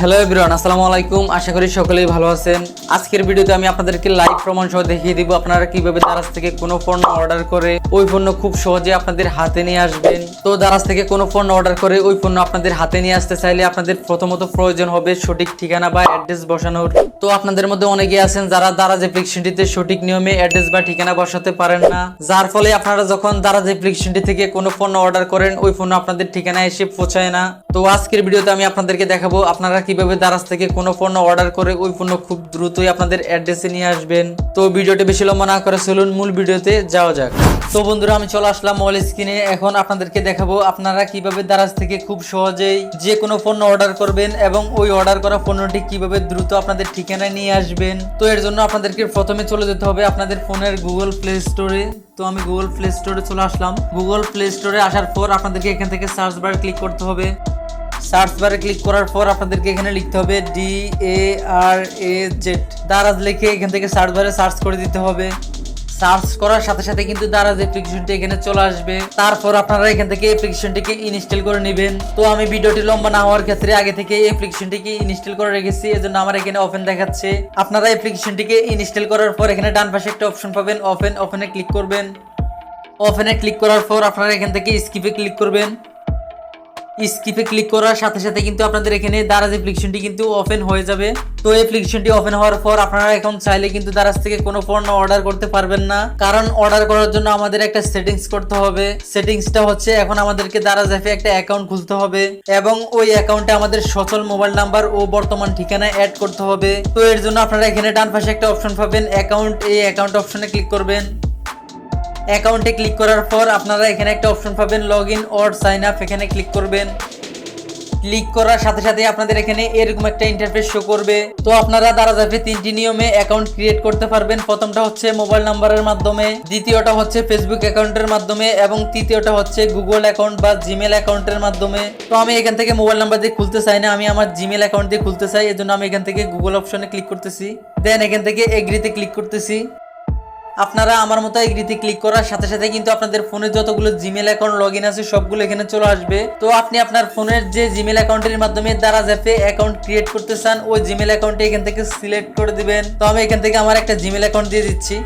Hello everyone আসসালামু আলাইকুম। আশা করি সকলেই ভালো আছেন। আজকের ভিডিওতে আমি আপনাদেরকে লাইভ প্রমাণ সহ দেখিয়ে দিব আপনারা কীভাবে দারাজ থেকে কোনো পণ্য অর্ডার করে ওই পণ্য খুব সহজে আপনাদের হাতে নিয়ে আসবেন। তো দারাজ থেকে কোনো পণ্য অর্ডার করে ওই পণ্য আপনাদের হাতে নিয়ে আসতে চাইলে আপনাদের প্রথমত প্রয়োজন হবে সঠিক ঠিকানা বা অ্যাড্রেস বসানোর। তো আপনাদের মধ্যে অনেকে আছেন যারা দারাজ অ্যাপ্লিকেশনটিতে সঠিক নিয়মে অ্যাড্রেস বা ঠিকানা বসাতে পারেন না। যার ফলে আপনারা যখন দারাজ অ্যাপ্লিকেশনটি থেকে কোনো পণ্য অর্ডার করেন, ওই পণ্য আপনাদের ঠিকানায় এসে পৌঁছায় না। তো আজকের ভিডিওতে আমি আপনাদেরকে দেখাবো আপনারা কীভাবে দারাজ থেকে কোনো পণ্য অর্ডার করে ওই পণ্য খুব দ্রুতই আপনাদের অ্যাড্রেসে নিয়ে আসবেন। তো ভিডিওটি বেশি লম্বা না করে চলুন মূল ভিডিওতে যাওয়া যাক। তো বন্ধুরা, আমি চলে আসলাম মল স্ক্রিনে। এখন আপনাদেরকে দেখাবো আপনারা কীভাবে দারাজ থেকে খুব সহজেই যে কোনো পণ্য অর্ডার করবেন এবং ওই অর্ডার করা পণ্যটি কীভাবে দ্রুত আপনাদের ঠিকানায় নিয়ে আসবেন। তো এর জন্য আপনাদেরকে প্রথমে চলে যেতে হবে আপনাদের ফোনের গুগল প্লে স্টোরে। তো আমি গুগল প্লে স্টোরে চলে আসলাম। গুগল প্লে স্টোরে আসার পর আপনাদেরকে এখান থেকে সার্চ বার ক্লিক করতে হবে। সার্চ বারে ক্লিক করার পর আপনাদেরকে এখানে লিখতে হবে D A R A Z Daraz লিখে এখান থেকে সার্চ বারে সার্চ করে দিতে হবে। সার্চ করার সাথে সাথে কিন্তু দারাজ অ্যাপ্লিকেশনটি এখানে চলে আসবে। তারপর আপনারা এখান থেকে অ্যাপ্লিকেশনটিকে ইনস্টল করে নেবেন। তো আমি ভিডিওটি লম্বা না হওয়ার ক্ষেত্রে আগে থেকে অ্যাপ্লিকেশনটিকে ইনস্টল করে রেখেছি, এজন্য আমার এখানে ওপেন দেখাচ্ছে। আপনারা অ্যাপ্লিকেশনটিকে ইনস্টল করার পর এখানে ডান পাশে একটা অপশন পাবেন ওপেন ওপেনে ক্লিক করবেন। ওপেনে ক্লিক করার পর আপনারা এখান থেকে স্কিপে ক্লিক করবেন। স্কিপে ক্লিক করার সাথে সাথে কিন্তু আপনাদের এখানে দারাজ অ্যাপ্লিকেশনটি কিন্তু ওপেন হয়ে যাবে। তো অ্যাপ্লিকেশনটি ওপেন হওয়ার পর আপনারা এখন চাইলে কিন্তু দারাজ থেকে কোনো পণ্য অর্ডার করতে পারবেন না। কারণ অর্ডার করার জন্য আমাদের একটা সেটিংস করতে হবে। সেটিংসটা হচ্ছে এখন আমাদেরকে দারাজ অ্যাপে একটা অ্যাকাউন্ট খুলতে হবে এবং ওই অ্যাকাউন্টে আমাদের সচল মোবাইল নাম্বার ও বর্তমান ঠিকানা অ্যাড করতে হবে। তো এর জন্য আপনারা এখানে ডান পাশে একটা অপশন পাবেন। অ্যাকাউন্ট এই অ্যাকাউন্ট অপশনে ক্লিক করবেন। অ্যাকাউন্টে ক্লিক করার পর আপনারা এখানে একটা অপশন পাবেন log in or sign up. এখানে ক্লিক করবেন। ক্লিক করার সাথে সাথে আপনাদের এখানে এরকম একটা ইন্টারফেস শো করবে। তো আপনারা যাবে তিনটি নিয়মে অ্যাকাউন্ট ক্রিয়েট করতে পারবেন। প্রথমটা হচ্ছে মোবাইল নাম্বারের মাধ্যমে, দ্বিতীয়টা হচ্ছে ফেসবুক অ্যাকাউন্টের মাধ্যমে এবং তৃতীয়টা হচ্ছে গুগল অ্যাকাউন্ট বা জিমেল অ্যাকাউন্টের মাধ্যমে। তো আমি এখান থেকে মোবাইল নাম্বার দিয়ে খুলতে চাই না, আমি আমার জিমেল অ্যাকাউন্ট দিয়ে খুলতে চাই। এজন্য আমি এখান থেকে গুগল অপশনে ক্লিক করতেছি। দেন এখান থেকে এগ্রিতে ক্লিক করতেছি। আপনারা আমার মতো এগ্রিতে ক্লিক করার সাথে সাথে কিন্তু আপনাদের ফোনে যতগুলো জিমেল অ্যাকাউন্ট লগ ইন আছে, সবগুলো এখানে চলে আসবে। তো আপনি আপনার ফোনের যে জিমেল অ্যাকাউন্টের মাধ্যমে দ্বারা যাতে অ্যাকাউন্ট ক্রিয়েট করতে চান, ওই জিমেল অ্যাকাউন্টে এখান থেকে সিলেক্ট করে দিবেন। তো আমি এখান থেকে আমার একটা জিমেল অ্যাকাউন্ট দিয়ে দিচ্ছি।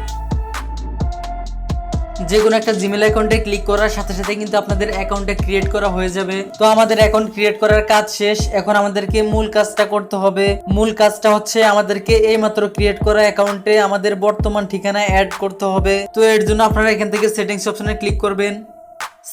যে কোনো একটা জিমেল অ্যাকাউন্টে ক্লিক করার সাথে সাথে কিন্তু আপনাদের অ্যাকাউন্টে ক্রিয়েট করা হয়ে যাবে। তো আমাদের অ্যাকাউন্ট ক্রিয়েট করার কাজ শেষ। এখন আমাদেরকে মূল কাজটা করতে হবে। মূল কাজটা হচ্ছে আমাদেরকে এই মাত্র ক্রিয়েট করা অ্যাকাউন্টে আমাদের বর্তমান ঠিকানা অ্যাড করতে হবে। তো এর জন্য আপনারা এখান থেকে সেটিংস অপশনে ক্লিক করবেন।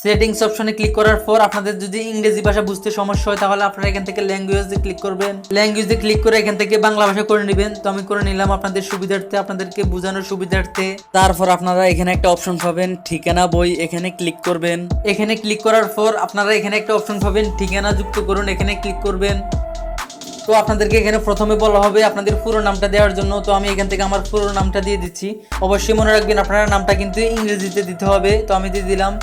সেটিংস অপশনে ক্লিক করার পর আপনাদের যদি ইংরেজি ভাষা বুঝতে সমস্যা হয়, তাহলে আপনারা এখান থেকে ল্যাঙ্গুয়েজে ক্লিক করবেন। ল্যাঙ্গুয়েজে ক্লিক করে এখান থেকে বাংলা ভাষা করে নেবেন। তো আমি করে নিলাম আপনাদের সুবিধার্থে, আপনাদেরকে বোঝানোর সুবিধার্থে। তারপর আপনারা এখানে একটা অপশন পাবেন, ঠিকানা বই, এখানে ক্লিক করবেন। এখানে ক্লিক করার পর আপনারা এখানে একটা অপশন পাবেন, ঠিকানা যুক্ত করুন, এখানে ক্লিক করবেন। তো আপনাদেরকে এখানে প্রথমে বলা হবে আপনাদের পুরো নামটা দেওয়ার জন্য। তো আমি এখান থেকে আমার পুরো নামটা দিয়ে দিচ্ছি। অবশ্যই মনে রাখবেন আপনারা নামটা কিন্তু ইংরেজিতে দিতে হবে। তো আমি দিয়ে দিলাম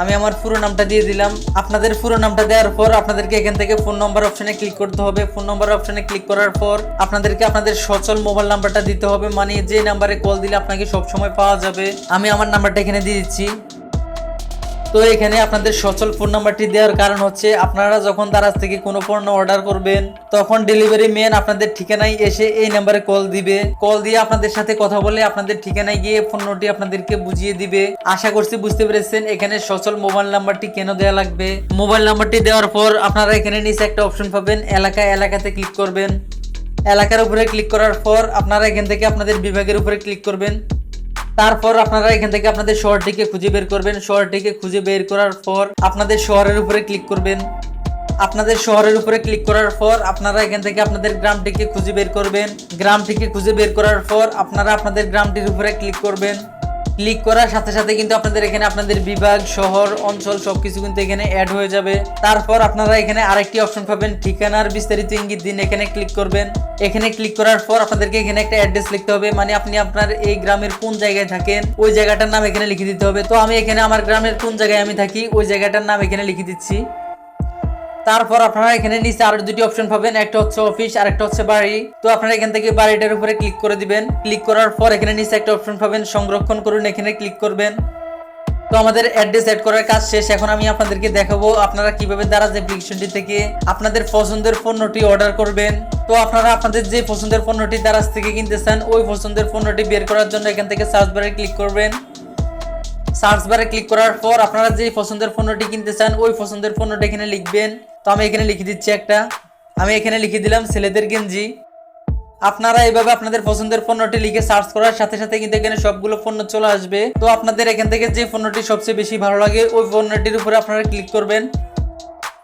আমি আমার পুরো নামটা দিয়ে দিলাম। আপনাদের পুরো নামটা দেওয়ার পর আপনাদেরকে এখান থেকে ফোন নম্বর অপশনে ক্লিক করতে হবে। ফোন নম্বর অপশনে ক্লিক করার পর আপনাদেরকে আপনাদের সচল মোবাইল নাম্বারটা দিতে হবে। মানে যে নাম্বারে কল দিলে আপনাকে সব সময় পাওয়া যাবে। আমি আমার নাম্বারটা এখানে দিয়ে দিচ্ছি। তো এখানে আপনাদের সচল ফোন নাম্বারটি দেওয়ার কারণ হচ্ছে আপনারা যখন দারাজ থেকে কোনো পণ্য অর্ডার করবেন, তখন ডেলিভারি ম্যান আপনাদের ঠিকানায় এসে এই নাম্বারে কল দিবে। কল দিয়ে আপনাদের সাথে কথা বলে আপনাদের ঠিকানায় গিয়ে পণ্যটি আপনাদেরকে বুঝিয়ে দিবে। আশা করছি বুঝতে পেরেছেন এখানে সচল মোবাইল নাম্বারটি কেন দেওয়া লাগবে। মোবাইল নাম্বারটি দেওয়ার পর আপনারা এখানে নিচে একটা অপশন পাবেন, এলাকা এলাকাতে ক্লিক করবেন। এলাকার উপরে ক্লিক করার পর আপনারা এখান থেকে আপনাদের বিভাগের উপরে ক্লিক করবেন। তারপর আপনারা এখান থেকে আপনাদের শহরটিকে খুঁজে বের করবেন। শহরটিকে খুঁজে বের করার পর আপনাদের শহরের উপরে ক্লিক করবেন। আপনাদের শহরের উপরে ক্লিক করার পর আপনারা এখান থেকে আপনাদের গ্রামটিকে খুঁজে বের করবেন। গ্রামটিকে খুঁজে বের করার পর আপনারা আপনাদের গ্রামটির উপরে ক্লিক করবেন। ক্লিক করার সাথে সাথে কিন্তু আপনাদের এখানে আপনাদের বিভাগ, শহর, অঞ্চল সবকিছু কিন্তু এখানে অ্যাড হয়ে যাবে। তারপর আপনারা এখানে আরেকটি অপশন পাবেন, ঠিকানার বিস্তারিত ইঙ্গিত দিন এখানে ক্লিক করবেন। এখানে ক্লিক করার পর আপনাদেরকে এখানে একটা অ্যাড্রেস লিখতে হবে মানে আপনি আপনার এই গ্রামের কোন জায়গায় থাকেন, ওই জায়গাটার নাম এখানে লিখে দিতে হবে। তো আমি এখানে আমার গ্রামের কোন জায়গায় আমি থাকি, ওই জায়গাটার নাম এখানে লিখে দিচ্ছি। তারপর আপনারা এখানে নিচে আরও দুটি অপশন পাবেন। একটা হচ্ছে অফিস আর একটা হচ্ছে বাড়ি। তো আপনারা এখান থেকে বাড়িটার উপরে ক্লিক করে দিবেন। ক্লিক করার পর এখানে নিচে একটা অপশন পাবেন, সংরক্ষণ করুন। এখানে ক্লিক করবেন। তো আমাদের অ্যাড্রেস এড করার কাজ শেষ। এখন আমি আপনাদেরকে দেখাবো আপনারা কীভাবে দারাজ অ্যাপ্লিকেশনটি থেকে আপনাদের পছন্দের পণ্যটি অর্ডার করবেন। তো আপনারা আপনাদের যে পছন্দের পণ্যটি দারাজ থেকে কিনতে চান, ওই পছন্দের পণ্যটি বের করার জন্য এখান থেকে সার্চ বারে ক্লিক করবেন। সার্চ বারে ক্লিক করার পর আপনারা যে পছন্দের পণ্যটি কিনতে চান, ওই পছন্দের পণ্যটি এখানে লিখবেন। তো আমি এখানে লিখে দিচ্ছি একটা। আমি এখানে লিখে দিলাম ছেলেদের গেঞ্জি। আপনারা এইভাবে আপনাদের পছন্দের পণ্যটি লিখে সার্চ করার সাথে সাথে কিন্তু এখানে সবগুলো পণ্য চলে আসবে। তো আপনাদের এখান থেকে যে পণ্যটি সবচেয়ে বেশি ভালো লাগে, ওই পণ্যটির উপরে আপনারা ক্লিক করবেন।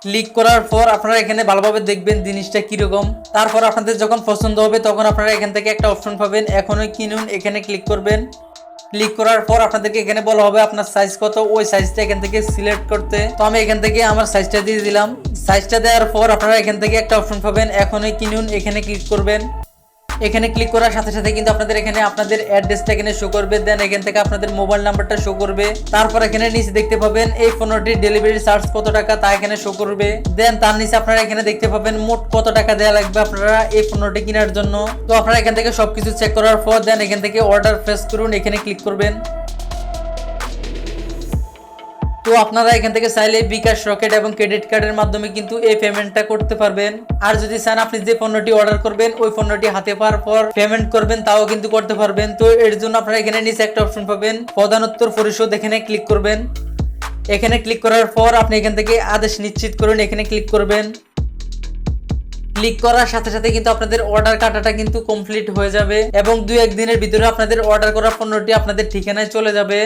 ক্লিক করার পর আপনারা এখানে ভালোভাবে দেখবেন জিনিসটা কীরকম। তারপর আপনাদের যখন পছন্দ হবে, তখন আপনারা এখান থেকে একটা অপশন পাবেন। এখনই কিনুন, এখানে ক্লিক করবেন। ক্লিক করার পর আপনাদেরকে এখানে বলা হবে আপনার সাইজ কত, ওই সাইজটা এখান থেকে সিলেক্ট করতে। তো আমি এখান থেকে আমার সাইজটা দিয়ে দিলাম। সাইজটা দেওয়ার পর আপনারা এখান থেকে একটা অপশন পাবেন। এখনই কিনুন, এখানে ক্লিক করবেন। এখানে ক্লিক করার সাথে সাথে কিন্তু আপনাদের এখানে আপনাদের অ্যাড্রেসটা এখানে শো করবে দেন এখান থেকে আপনাদের মোবাইল নাম্বারটা শো করবে। তারপর এখানে নিচে দেখতে পাবেন, এই পণ্যটির ডেলিভারি চার্জ কত টাকা তা এখানে শো করবে। দেন তার নিচে আপনারা এখানে দেখতে পাবেন মোট কত টাকা দেওয়া লাগবে আপনারা এই পণ্যটি কেনার জন্য। তো আপনারা এখান থেকে সবকিছু চেক করার পর দেন এখান থেকে অর্ডার ফেস করুন, এখানে ক্লিক করবেন। আপনারা এখান থেকে চাইলে বিকাশ রকেট এবং ক্রেডিট কার্ডের মাধ্যমে কিন্তু এই পেমেন্টটা করতে পারবেন। আর যদি চান আপনি যে পণ্যটি অর্ডার করবেন, ওই পণ্যটি হাতে পাওয়ার পর পেমেন্ট করবেন, তাও কিন্তু করতে পারবেন। তো এর জন্য আপনারা এখানে নিচে একটা অপশন পাবেন, প্রধানোত্তর পরিশোধ এখানে ক্লিক করবেন। এখানে ক্লিক করার পর আপনি এখান থেকে আদেশ নিশ্চিত করুন, এখানে ক্লিক করবেন। ক্লিক করার সাথে সাথে কিন্তু আপনাদের অর্ডার কাটাটা কিন্তু কমপ্লিট হয়ে যাবে এবং দুই একদিনের ভিতরে আপনাদের অর্ডার করা পণ্যটি আপনাদের ঠিকানায় চলে যাবে।